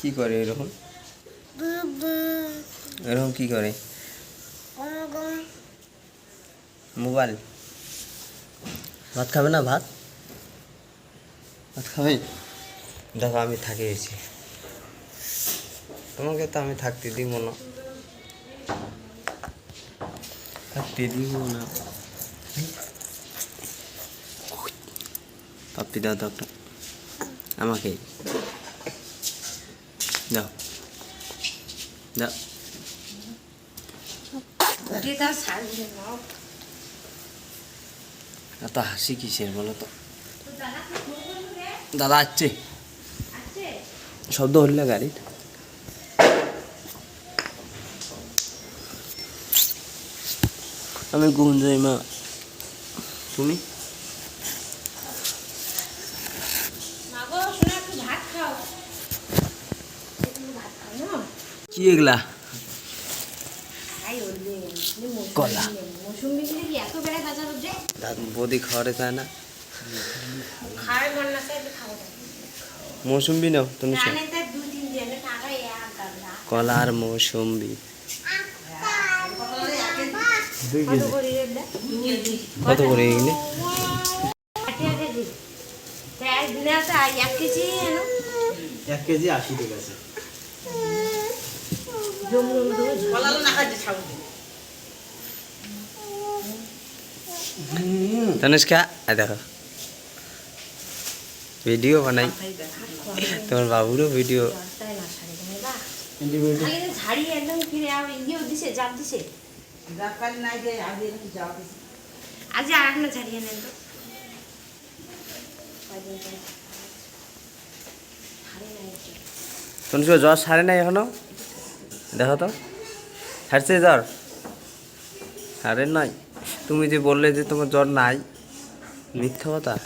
কি করে এরকম? এরকম কি করে? মোবাইল। ভাত খাবে না ভাত? ভাত খাবে? দেখো, আমি থাকি এসেছি তোমাকে তো আমি থাকতে দিব না। থাকতে দিব না। পাপ্পি দাও দাও একটা। আমাকে। দাও। দাও। এত হাসি কিসের বলো তো? দাদা আসছে শব্দ হল গাড়ির। আমি যাই মা। তুমি মাগো শোনা একটু ভাত খাও একটু ভাত খাও না কি এগুলা? কলা। বৌদি খাওয়ারে চায় না। মৌসুম্বি নাও, তুমি কলা আর মৌসুম্বি। কত করে এগুলি? এক কেজি আশি টাকা তনুষ্কা দেখো। ভিডিও বানাই। তোমার বাবুরও ভিডিও। আজ আর একটা ঝাড়িয়ে নেন তো। তনুষ্কা জ্বর সারে নাই এখনও? দেখো তো। হারছে জ্বর। আরে নাই। তুমি যে বললে যে তোমার জ্বর নাই, মিথ্যা কথা?